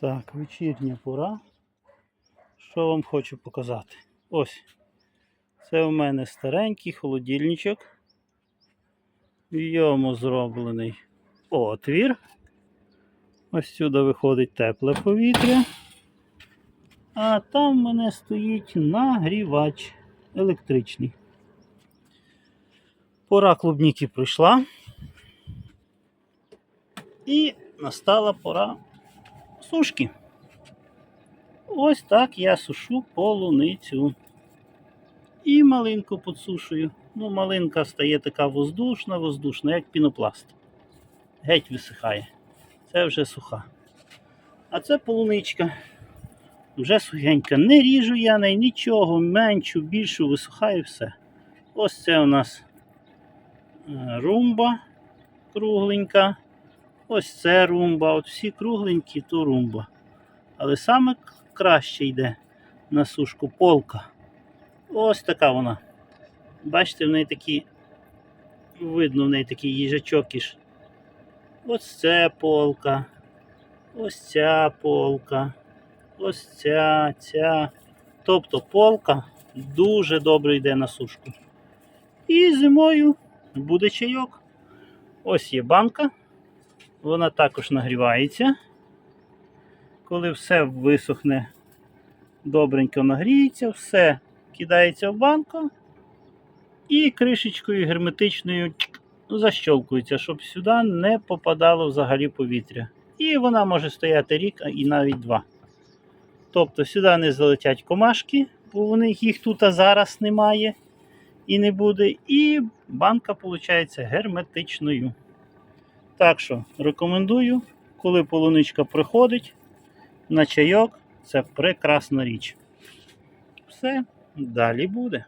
Так, вечірня пора. Що вам хочу показати? Ось. Це у мене старенький холодильничок. В йому зроблений отвір. Ось сюди виходить тепле повітря. А там в мене стоїть нагрівач електричний. Пора клубніки пройшла. І настала пора сушки. Ось так я сушу полуницю. І малинку підсушую. Ну, малинка стає така воздушна, воздушна, як пінопласт. Геть висихає. Це вже суха. А це полуничка. Вже сухенька. Не ріжу я неї нічого, меншу, більшу, висухає все. Ось це у нас е, румба кругленька. Ось це румба. От всі кругленькі, то румба. Але саме краще йде на сушку полка. Ось така вона. Бачите, в неї такі. Видно, в неї такий їжачок іж. Ось це полка. Ось ця полка. Ось ця, ця. Тобто полка дуже добре йде на сушку. І зимою буде чайок. Ось є банка. Вона також нагрівається. Коли все висохне, добренько нагріється, все кидається в банку і кришечкою герметичною чик, защолкується, щоб сюди не попадало взагалі повітря. І вона може стояти рік, і навіть два. Тобто сюди не залетять комашки, бо вони, їх тут зараз немає і не буде. І банка виходить герметичною. Так що рекомендую, коли полуничка приходить на чайок, це прекрасна річ. Все, далі буде.